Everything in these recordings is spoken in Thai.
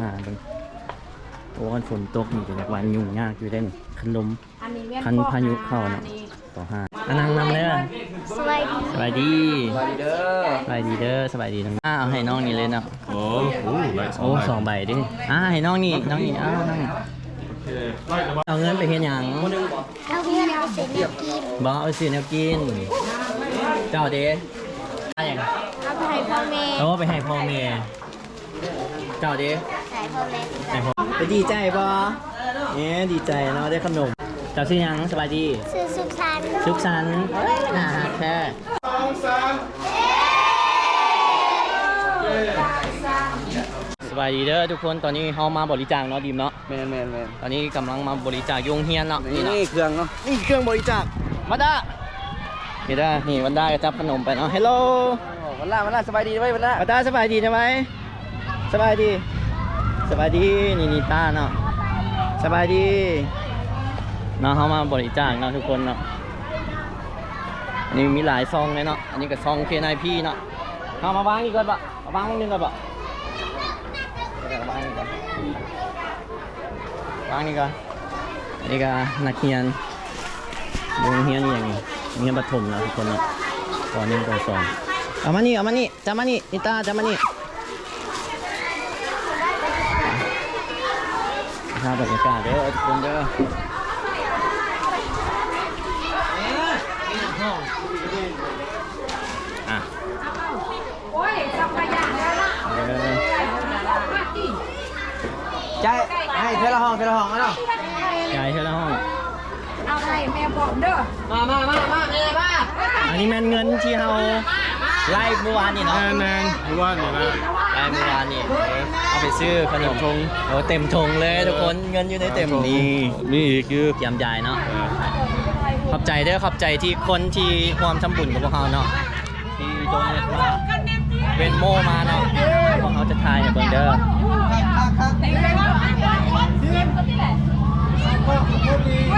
ห้าเบิ่งโอ้มันฝนตกนี่จะเรียกว่ายุ่งยากอยู่เด้นขนมอันนี้แม่คันพายุเข้าเนาะปห้าอันนั่งนำเลยอะสวัสดีสบายดีสวัสดีเด้อสบายดีเด้อสบายดีทั้งอ้าวให้น้องนี่เลยเนาะโอ้โหใบสองโอ้ใบสองใบดิอ่าให้น้องนี่น้องนี่อ้าวน้องนี่ไล่แต่ว่าเอาเงินไปเฮ็ดหยังเราเรียนเอาเสร็จแล้วกินบ่เอาไปซื้อแนวกิน เจ้าเด้อะไรอย่างเอาไปให้พ่อแม่เอาไปให้พ่อแม่เจ้าเด้ใส่ พ่อแม่ให้พ่อไปดีใจบ่เนี่ยดีใจเนาะได้ขนมเจ้าชื่อหยังสบายดีซื้อสุขสันต์สุขสันต์น่ารักแท้สบายดีเด้อทุกคนตอนนี้เฮามาบริจาคเนาะดีมเนาะแมนแมนแมนตอนนี้กำลังมาบริจาคโยงเฮียนเนาะนี่เนาะนี่เครื่องเนาะนี่เครื่องบริจาคมาด้านี่ด้านี่วันด้าก็จับขนมไปเนาะฮัลโหลวันละวันละสบายดีไว้วันละมาด้าสบายดีใช่ไหมสบายดี สบายดีนี่นี่ตาเนาะสบายดีเนาะเขามาบริจาคเนาะทุกคนเนาะอันนี่มีหลายซองเลยเนาะอันนี้ก็ซองเคนายพี่เนาะเอามาวางอีกก่อนปะมาวางตรงนึงก่อนปะเดี๋ยวางนี่ก่อนวางนี่ก่อนอันนี้ก็นักเรียนโรงเรียนอย่างนี้โรงเรียนประถมนะทุกคนเนาะปหนึ่งปสองเอามานี่เอามานี่จำมานี่นิตาจำมานี่ ภาพบรรยากาศเด้อทุกคนเด้ออะโอ้ยสัมปยานแล้วล่ะใจให้เทละห้องเทละห้องมาเนาะยายเทละห้อง เอาให้แม่บอกเด้อ มามามามาแม่มาอันนี้แม่นเงินที่เรา ไล่เมื่อวานนี่เนาะแนนแนนหรือว่าเนี่ยนะไล่เมื่อวานนี่ เอาไปซื้อขนมทงโอ้เต็มทงเลยทุกคน เงินอยู่ในเต็มนี่นี่อีกคือเตรียมยายเนาะขอบใจเด้อขอบใจที่คนที่ความทำบุญกับพวกเขาเนาะที่โดนมาเวนโมมาเนาะพวกเขาจะทายให้เบิ่งเด้อแต่งเลยว่าเล่นก็ที่แหละโอ้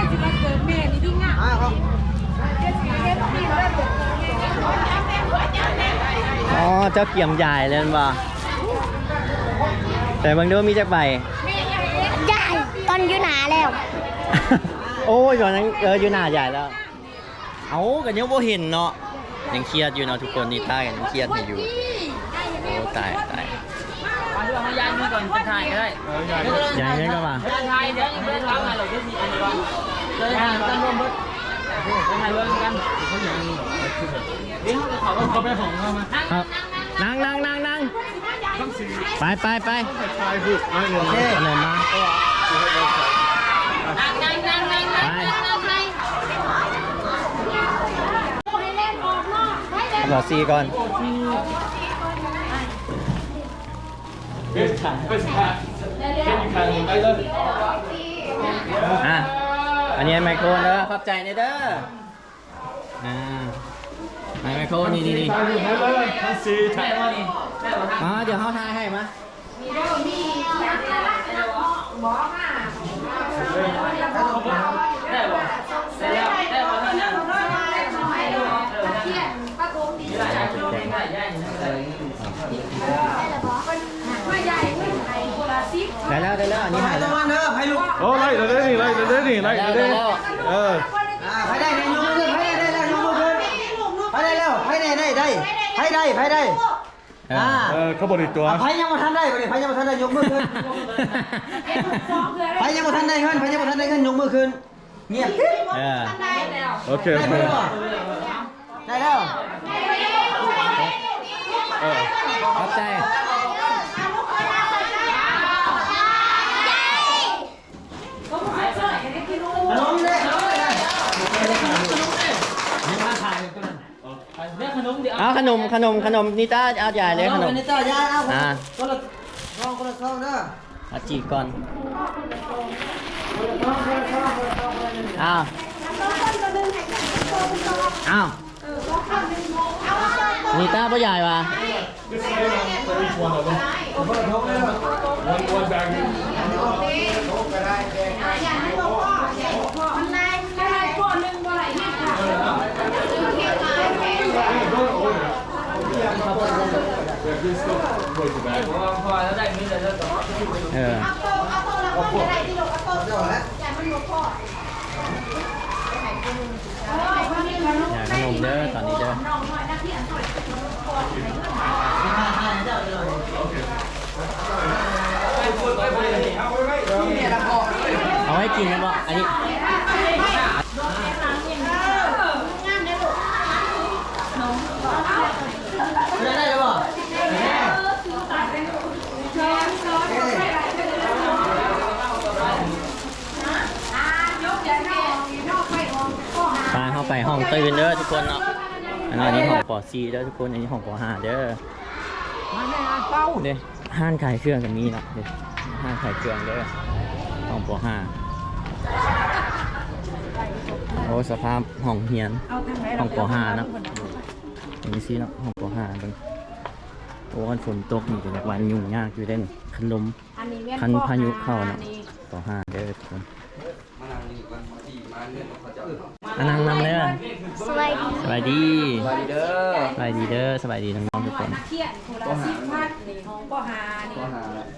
ยสิมาเกิดแม่นี่ที่ง่ายมาครับเจ็ดสิบเจ็ดปีแล้วเกิดแม่ อ๋อ เจ้าเกี่ยมยายเลยนั่นบ่แต่เบิ่งเด้อมีจักใบได้ตอนอยู่หนาแล้ว โอ้ยก่อนนั้นเอออยู่หน้าใหญ่แล้ว เอากันยังบ่เห็นเนาะ ยังเครียดอยู่เนาะทุกคนนี่ใต้กันยังเครียดอยู่โอ้ตายตายยายเงินก็มาถ่ายเดี๋ยวยังไม่ทำอะไรหรอกที่มีอันนี้ก่อนเลยทำตั้งรวมเบิดถ่ายเรื่องกัน เดี๋ยวเขาก็เขาไปของเขามาครับนั่งนั่งนั่งนั่งไปไปไปชายพูดไม่เงินขนมมานั่งนั่งนั่งไปขอซีก่อนเป็นขาเป็นขาเป็นขาไปเลยอะอันนี้ไมโครเด้อขอบใจเนเด้ออ่า ไมโครนี่นี่นี่ทางอยู่ไหนเลยทางซีทางอ๋อเดี๋ยวเขาทายให้มาได้แล้วได้แล้วอันนี้ให้แล้วโอ้ไล่เลยนี่ไล่เลยนี่ไล่เลยเออ ได้ให้ได้ให้ได้เอออ่าเออเขาบริตัวไผยังบ่ทันได้บ่นี่ไผยังบ่ทันได้ยกมือขึ้นไผยังบ่ทันได้เงินไผยังบ่ทันได้เงินยกมือขึ้นเงียบกิ๊บเออโอเคได้โอเคบ่บ่ได้แล้ว เออ ขอบใจ ขนมได้ขนมได้ เอาขนมขนมขนมนิต้าเอาใหญ่เลยขนมนี่ต่อยาเอาอ่าคนละซองคนละซองเด้อเอาจีบก่อนอ้าวอ้าวนิต้าพ่อใหญ่ปะ each one of them one one bag ข just go towards the back. พอแล้วได้มีแต่เรื่องต่อเออเจ้าแล้วอยาขนมเด้อตอนนี้เด้อเอาให้กินนะบ่อันนี้ ได้ได้แล้วบ่ ปลาเข้าไปห้องตื่นเด้อทุกคนเนาะอันนี้ห้องปอซีเด้อทุกคนอันนี้ห้องปอห้าเด้อเด้ห้านขายเครื่องกับมีเนาะเด้ห้านขายเครื่องเด้อห้องปอห้าโอ้สภาพห้องเฮียนห้องปอห้าเนาะอย่างนี้สิเนาะห้องปอห้าเบิ่งโอ้วันฝนตกนี่ก็อยากวันยุ่งยากอยู่เด่นคันลมคันพายุเข้าเนาะปอห้าเด้อทุกคน อันนั่งนำเลยอะสวัสดีสบายดีสวัสดีเด้อสบายดีเด้อสบายดีน้องๆทุกคนเทียนโทรศัพท์พัดนี่ของพ่อหานี่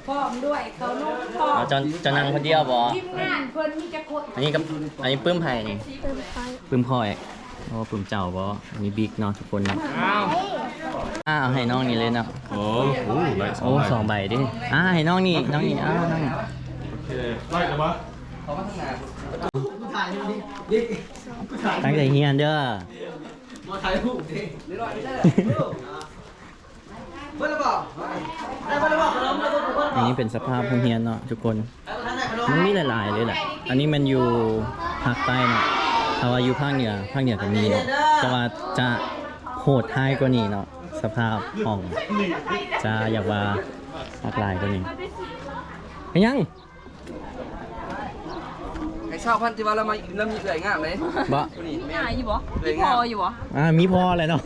พร้อมด้วยเขานุ่มพร้อมเอาจอนจอนนั่งคนเดียวบอทีมงานเพิ่นมีจะคนอันนี้กับอันนี้ปื้มไผ่นี่เติมไฟปื้มพ่อยโอ้ปื้มเจ้าบออันนี้บิ๊กเนาะทุกคนเนาะอ่าเอาให้น้องนี่เลยเนาะ Oh, ooh, nice. โอ้สองใบดิอ่าให้น้องนี่น้องนี่อ้าวน้องนี่ Okay. Right, Emma. ถ่ายดูดิดิกูถ่ายตั้งใจเฮียนเด้อมาถ่ายรูปดิเดี๋ยวรอดิเด้อเบิ่งแล้วบ่ได้เบิ่งแล้วบ่ขนมแล้วบ่เบิ่งอันนี้เป็นสภาพของเฮียนเนาะทุกคน มันมีหลายๆเลยแหละ อันนี้มันอยู่ภาคใต้เนาะถ้าว่าอยู่ภาคเหนือภาคเหนือก็มีเนาะแต่ว่าจะโหดท้ายกว่านี้เนาะสภาพห้องจะอยากว่าหลากหลายกว่านี้ยัง ชาวพันธุ์ที่ว่าเรามาเริ่มมีเอื่อยงามเลยบ่นี่แม่หาอยู่บ่เอื่อยพงามออยู่บ่อ่ามีพอเลยเนาะ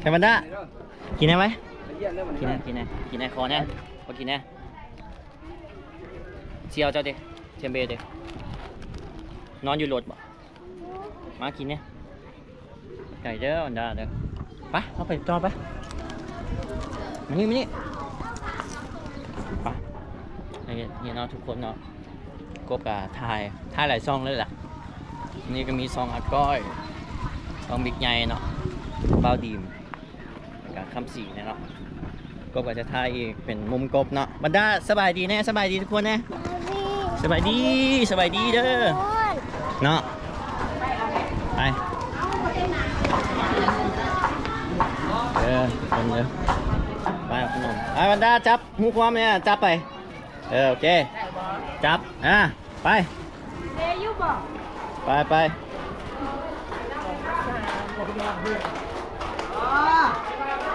แคมันด้ากินได้ไหมเยี่ยมเลยมันกินได้กินได้กินได้คอแน่พอกินแน่เชียวเจ้าเด็กเทียมเบเด็กนอนอยู่รถบ่มากินเนี่ยไก่เด้ออันดาเด้อไปเอาไปจอดไปมานี่มานี่ไปนี่นี่เนาะทุกคนเนาะ กบกะถ่ายถ่ายหลายซองเลยล่ะนี่ก็มีซองอาก้อยซองบิ๊กใหญ่เนาะเบ้าดีมแล้วกับคำสีเนี่ยเนาะกบก็จะถ่ายอีกเป็นมุมกบเนาะบรรดาสบายดีแน่สบายดีทุกคนแน่สบายดีสบายดีเด้อเนาะไปเออคนเด้อไปเอาขนมไปบรรดาจับหูความเนี่ยจับไปเออโอเค จับ อะ ไปเออยู่บ่ไปไป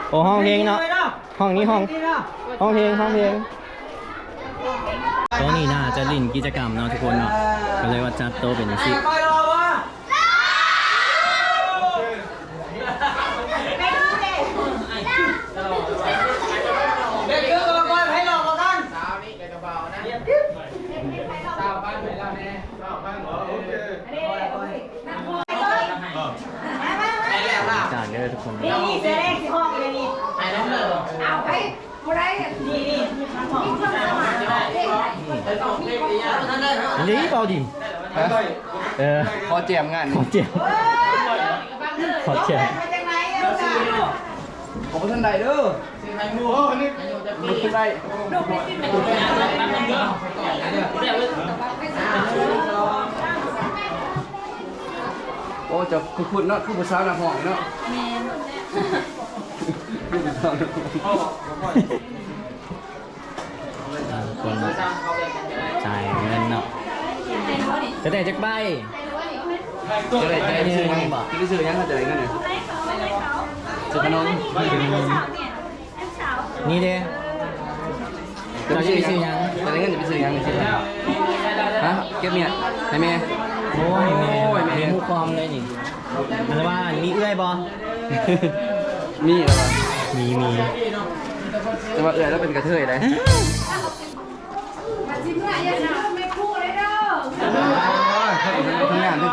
โอ้ห้องเพลงเนาะ ห้องนี้ห้อง ห้องเพลงห้องเพลงโต๊ะนี้น่าจะลินกิจกรรมเนาะทุกคนเนาะ ก็เลยว่าจัดโต๊ะเป็นสิไปรอวะเด็กเยอะกำลังไปให้รอมากัน จานเด้อทุกคน นี่เสื้อแดงสิห้องเลยนี่เอาไปบ่ได้นี่นี่มีความหอมมีความหวานได้ได้ อั นนี้เปล่าดิเออพอเจียมงานขอเจ็บขอเจ็บมาจากไหนลูกสาวลูกของท่านใดเด้อซื้อไข่หมูนี่ลูกขึ้นได้ลูกไม่กินไม่กินโอ้จะคุณคุณเนาะคือภาษาหน้าห้องเนาะแม่นคือภาษาหน้าห้องอ่าทุกคนเนาะจ่ายเงินเนาะจะได้จักใบจะได้ใจซื้อยังจะได้ซื้อยังจะได้เงินเนี่ยซื้อขนมนี่เด้จะไปซื้อยังจะได้เงินจะไปซื้อยังซื้อฮะเก็บเมียให้แม่โอ้ยแม่โอ้ยแม่เลี้ยงผู้คอมเลยนี่อันว่ามีเอื้อยบอมีแล้วป่ะมีมีแต่ว่าเอื่อยแล้วเป็นกระเทยเลย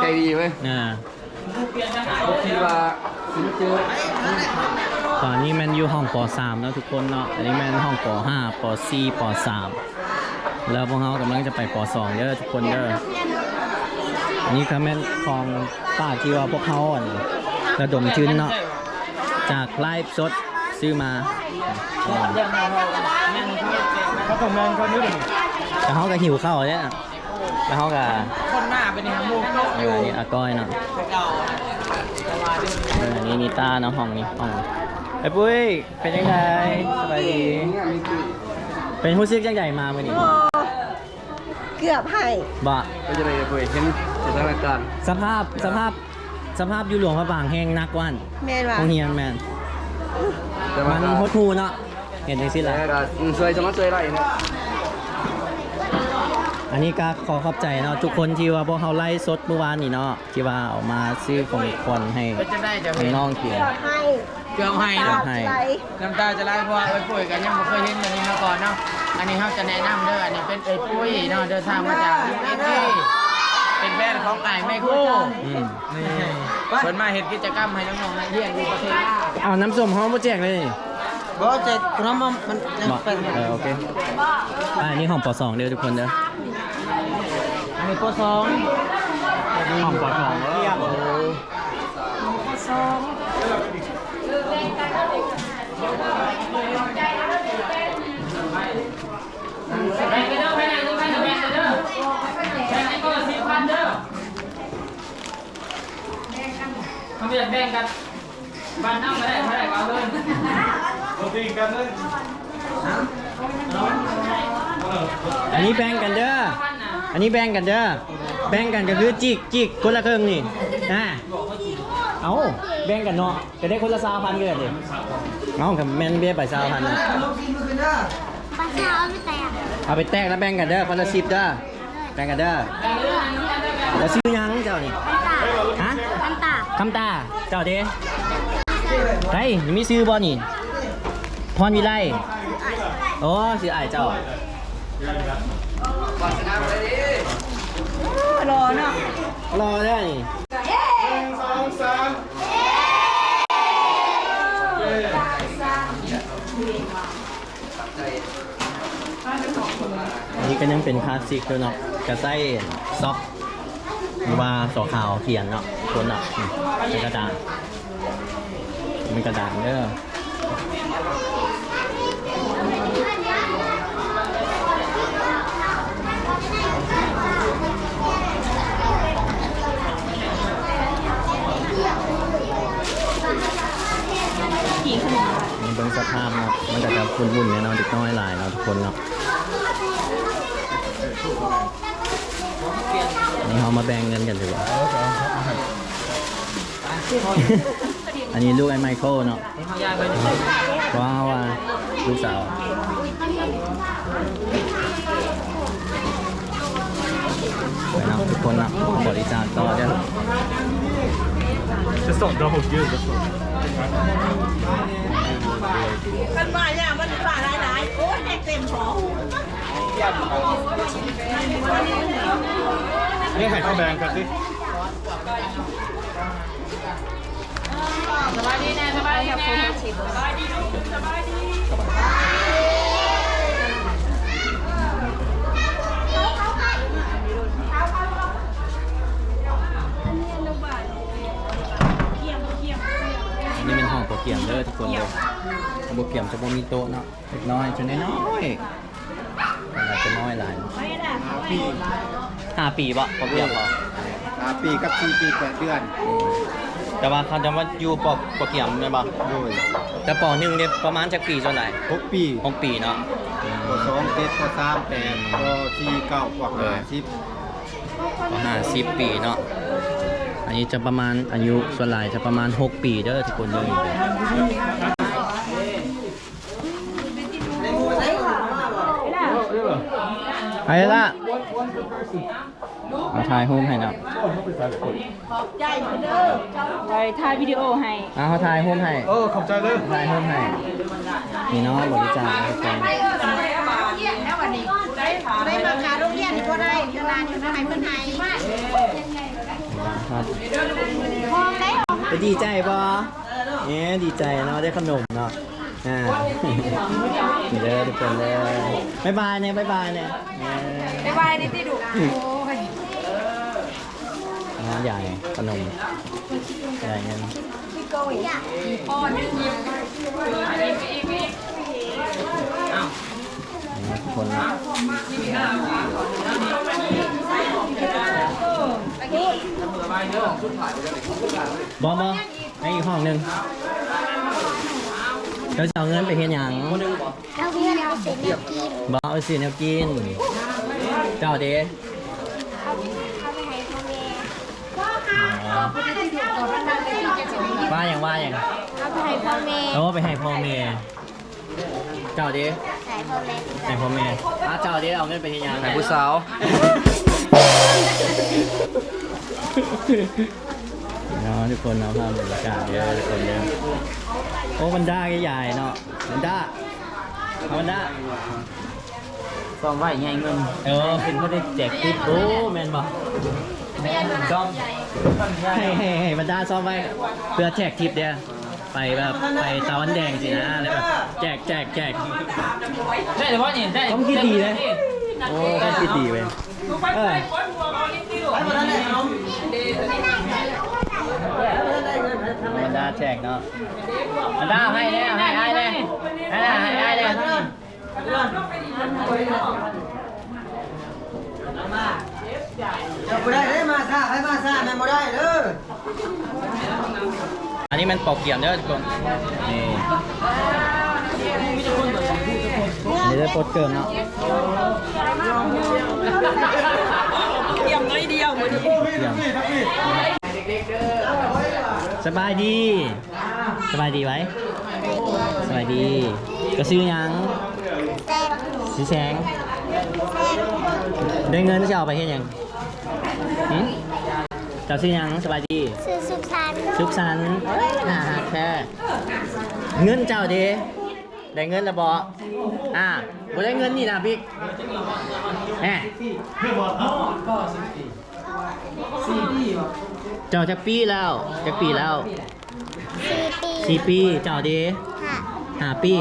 ใจดีเว้ยน่าคิดว่าสิมาเจอตอนนี้แมันอยู่ห้องป .3 เนาะทุกคนเนาะ อันนี้แมันห้องป .5 ป .4 ป .3 แล้วพวกเขากำลังจะไปป .2 เด้อทุกคนเด้อ อันนี้ก็แม่นของป้าที่ว่าพวกเขาอะระดมทุนเนาะ จากไลฟ์สดซื้อมาอืมเขาต้องแมนเขานี่เลยแล้วเขาก็หิวข้าวเนี่ย แล้วเขาก็คนหน้าเป็นหางมูกโตเออนี่อาก้อยเนาะเก่าแต่ว่าเออนี่นิต้าเนาะห้องนี้ห้องไอ้ปุ้ยเป็นยังไงสบายดี เป็นผู้ซึกยังใหญ่มาเมื่อนี้เกือบให้บ่ก็จะไปคุยเห็นสถานการณ์สภาพสภาพสภาพอยู่หลวงพระบางแห้งนักวันแม่นว่าโรงเรียนแมนแต่มัว่านหดหูเนาะเห็นจังสิแต่ล่ะก็สวยสมัครสวยไรนะ อันนี้ก็ขอขอบใจเนาะทุกคนที่ว่าพวกเขาไล่สดเมื่อวานนี่เนาะที่ว่าเอามาซื้อของขวัญให้เป็นจะได้จะให้น้องกินเกือบให้เกือบให้ตาเนาะให้ไหลน้ำตาจะไหลเพราะว่าเอ้ยปุ้ยกันยังไม่เคยเห็นแบบนี้มาก่อนเนาะอันนี้เขาจะแนะนำเด้ออันนี้เป็นเอ้ยปุ้ยเนาะเดินทางมาจากยูเอสเป็นแฟนของไก่แม่คู่อืมนี่เพิ่นมาเห็นกิจกรรมให้น้องๆนักเรียนอยู่ประเทศลาวเอาน้ำส้มเขามาแจกเลยนี่บ่เจ็ดน้ำมันมันยังบอกเป็นเออโอเคอ่าอันนี้ของปสองเด้อทุกคนเด้อ อันนี้ปสองของปสองเรียกแบ่งกันเด้อแบ่งกันเด้อแบ่งกันเด้อแบ่งกันเด้อแบ่งกันก็สิบพันเด้อเขาเรียกแบ่งกันบ้านน้ำมาได้เท่าไหร่ก็เอาเลยเราตีกันเลยอันนี้แบ่งกันเด้อ อันนี้แบ่งกันเด้อ แบ่งกันก็คือจิกจิกคนละครึ่งนี่อ่าเอาแบ่งกันเนาะจะได้คนละสามพันก็ได้ดิเอากับแมนเบี้ยไปสามพันนะปลาเช้าไม่แตกเอาไปแตกแล้วแบ่งกันเด้อคนละสิบเด้อ แบ่งกันเด้อ แล้วซื้อยังเจ้านี่ฮะน้ำตาคำตา เจ้าเด้เฮ้ยยังมีซื้อบ่นี่ พรวิไลโอ้ซื้ออ้ายเจ้า รอเนาะรอได้นี่สองสามอันนี้ก็ยังเป็นคลาสสิกด้วยเนาะกระไส้ซ็อกหรือว่าสอขาวเขียนเนาะคนเนาะอืมเป็นกระดาษเป็นกระดาษเด้อ เบิ่งสภาพเนาะมันก็จะคุ้นวุ่นๆเนี่ยเนาะเด็กน้อยหลายเนาะทุกคนเนาะอันนี้เขามาแบ่งเงินกันดีกว่า อันนี้ลูกไอ้ไมเคิลเนาะเขายากไปนิดนึงว้าวว่าลูกสาวไปเนาะทุกคนเนาะบริจาคต่อเด้อจะส่งดอ กันว่าเนี่ยมันฝ่าหลายๆโอ้ยเต็มหอนี่ให้เขาแบ่งกันสิสวัสดีนะสวัสดีนะ เกียมเด้อทุกคนเลยโปรเกียมจะบ่มีโต๊ะเนาะเล็กน้อยชนน้อยๆมันอาจจะน้อยหลายห้าปีบ่โปรเกียมพอห้าปีกับสี่ปีแปดเดือน แต่ว่าเขาจะว่าอยู่ปอโปรเกียมแม่นบ่โดยแต่ปหนึ่งเนี่ยประมาณจักปีจนไหนหกปีหกปีเนาะปสองเจ็ดปสามแปดปสี่เก้าปห้าสิบก็ห้าสิบปีเนาะ อันนี้จะประมาณอายุส่วนหลายจะประมาณ 6 ปีเด้อทุกคนเลยไปละเอาถ่ายรูปให้เนาะไปถ่ายวิดีโอให้เอาเขาถ่ายรูปให้เออขอบใจเลยถ่ายรูปให้นี่เนาะบริจาคให้ทุกคนได้มาการโรงเรียนนี่ก็ได้เวลาอยู่นะให้เพิ่นให้ ครับมองได้ออกไปดีใจปะเอ๊ะดีใจเนาะได้ขนมเนาะอ่าเด้อทุกคนเด้อบายบายเนี่ยบายบายเนี่ยเออบ๊ายบายนี่ติดุโอ้ยน้ำใหญ่ขนมใหญ่เงินพ่อนึงยิ้ม ทุกคนนะบอมบอในอีกห้องหนึ่งเราจะเอาเงินไปเฮ็ดหยังเราเพื่อนเอาเสร็จแล้วกินบอเอาสิแนวกิน เจ้าเด้เอาเอาไปให้พ่อแม่ว่าอย่างว่าอย่างเอาไปให้พ่อแม่เอาไปให้พ่อแม่ เจ้าเด้ใส่พ่อแม่ให้พ่อแม่อะเจ้าเด้เอาเงินไปเฮ็ดหยังไหนผู้สาวเนาะทุกคนเนาะภาพบรรยากาศเยอะทุกคนเยอะโอ้มันด้าใหญ่ๆเนาะมันด้าเอามันด้าซองไว้ใหญ่เงินเออเป็นเขาได้แจกคลิปโอ้แมนบอกซ่อมให้ให้ให้บรรดาซ่อมไว้เพื่อแจกคลิปเดียว ไปแบบไปตะวันแดงสินะแล้วแบบแจกแจกแจกได้เฉพาะนี่ได้ต้องคิดดีเลยโอ้ต้องคิดดีเว้ยเออไปมาแล้วเนี่ยขนมบรรดาแจกเนาะบรรดาให้แน่ให้ให้แน่ให้แน่ให้ให้แน่จะไปได้ได้มาซ่าไปมาซ่าแม่บ่ได้เด้ออั นี้มันปอกเกี่ยมเด้อทุกคนนี่นี่ได้ปดเกิมเนาะเกี่ยมน้อยเดียวเหมือนี้สบายดี สบายดีไว้สบายดี ก็ซื้อยังซื้อแสงได้เงินจะเอาไปเฮ็ดยัง จ้าซื้อหยังสบายดีซื้อสุขสันต์สุขสันต์อ่าแค่เงินเจ้าเด้ได้เงินแล้วบ่อ่าบ่ได้เงินนี่นะบิ๊กแหมเจ้าจักปีแล้วจักปีแล้วสี่ปีสี่ปีเจ้าเด้ค่ะห้าปี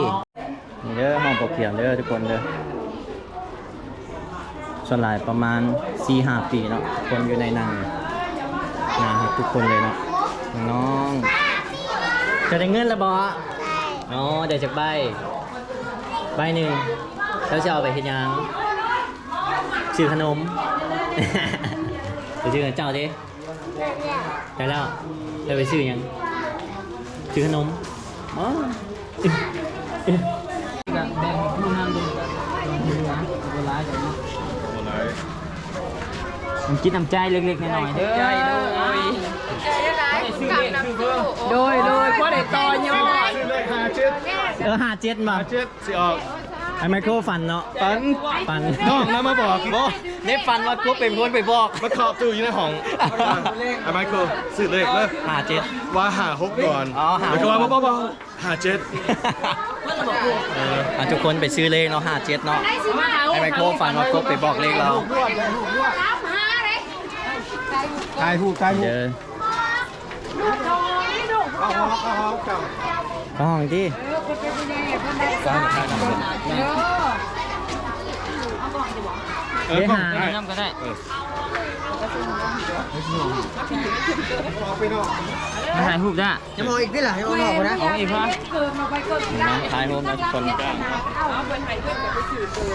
นี่เด้อห้องปกเขียนเด้อทุกคนเด้อส่วนหลายประมาณ4ีห้าปีเนาะคนอยู่ในนั่งนะครับ ทุกคนเลยเนาะน้องจะได้เงินแล้วบ่ได้อ๋อเดี๋ยวจากใบใบหนึ่งแล้วจะเอาไปเฮ็ดหยังซื้อขนมไปซื้อกับเจ้าดิเรื่อยได้แล้วจะไปซื้อหยังซื้อขนมอ๋อกับแบ่งผู้นำดูกันดูนะเวลาเดี๋ยวเนาะมันคิดน้ำใจเล็กๆน้อยๆเด้อใจ โดยโดยโดยเพราะได้ต่อยอดเออหาเจ็ดมาเจ็ดสิออกไอ้ไมโครฟันเนาะปันฟันน้องแล้วมาบอกบ่ได้ฟันว่ากูเป็นคนไปบอกมาขอบตู้อยู่ในห้องไอ้ไมเคิลสื่อเลขเลยหาเจ็ดว่าหาหกก่อนอ๋อหาหกแล้วก็ว่าบ่บ่หาเจ็ดเอออะทุกคนไปซื้อเลขเนาะห้าเจ็ดเนาะไอ้ไมโครฟันว่ากูไปบอกเลขเราทายหูทายหู เดี๋ยวเอาเอาเอาเอาเก่าเข้าห้องที่เออเดี๋ยวหาได้น้ำก็ได้เอาไปนอกมาถ่ายรูปได้จะมองอีกที่ล่ะจะมองออกบ่นะของอีกพะนะท้ายรูปนะทุกคน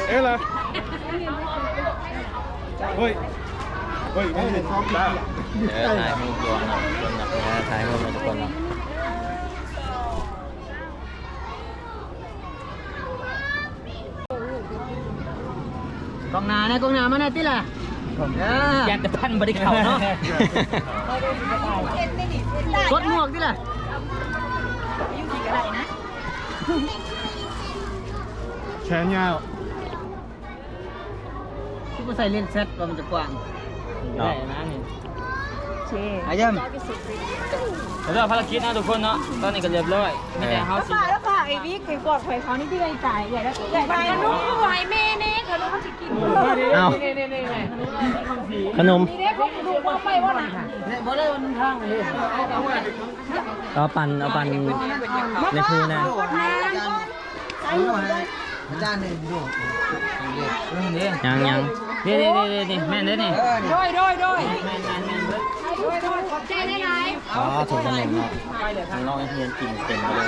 เอ๊ะล่ะเฮ้ยเฮ้ยไม่เห็นพร้อมได้เดี๋ยวถ่ายรูปรวมนะทุกคนนะเดี๋ยวถ่ายรูปนะทุกคนเนาะ กองนานะกองนามาหน่อยติล่ะแยกแต่พันบริเขาเนาะกดหมวกติล่ะแขนยาวที่กูใส่เลนส์เซ็ตว่ามันจะกว้างเนาะได้นะนี่อายัมแล้วก็ภารกิจนะทุกคนเนาะตอนนี้ก็เรียบร้อยมีแต่เฮาสิ ฝากแล้วฝากไอ้บิ๊กไอ้กอดไข่เขานี่ที่ไรจ่ายใหญ่แล้วใหญ่ไปขนมไหวแม่เน่ขนมเขาจะกินเอ้าขนมเนี่ยบ่ได้วันทางเลยเอาปั่นเอาปั่นในพูนะอาจารย์นี่ดูยังยังนี่นี่นี่นี่แม่นเด้นี่โดยโดยโดย อ๋อถุงขนมเนาะข้างนอกให้เพื่อนกินเต็มเลย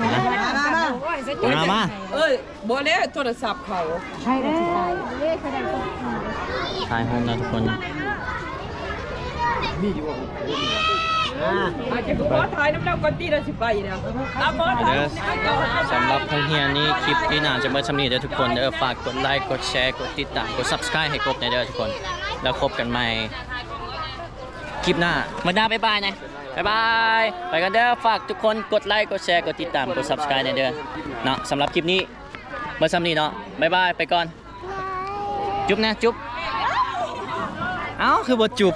มามามามาเอ้ยบ่ได้โทรศัพท์เขาถ่ายโฮมนะทุกคนอาจจะขอถ่ายน้ำเจ้าก่อนตีละสิไปแล้วเอาบ่เด้อสำหรับพงเฮียนี่คลิปที่น่าจะเมื่อชำนี้เด้อทุกคนเด้อฝากกดไลค์กดแชร์กดติดตามกด subscribe ให้กบในเด้อทุกคน แล้วพบกันใหม่ คลิปหน้ามาด้าบายบายนะบายบายไปกันเด้อฝากทุกคนกดไลค์กดแชร์กดติดตามกด subscribe ในเด้อเนาะสำหรับคลิปนี้เมื่อชำนี้เนาะบายบายไปก่อน จุ๊บนะจุ๊บเอ้าคือบ่จุ๊บ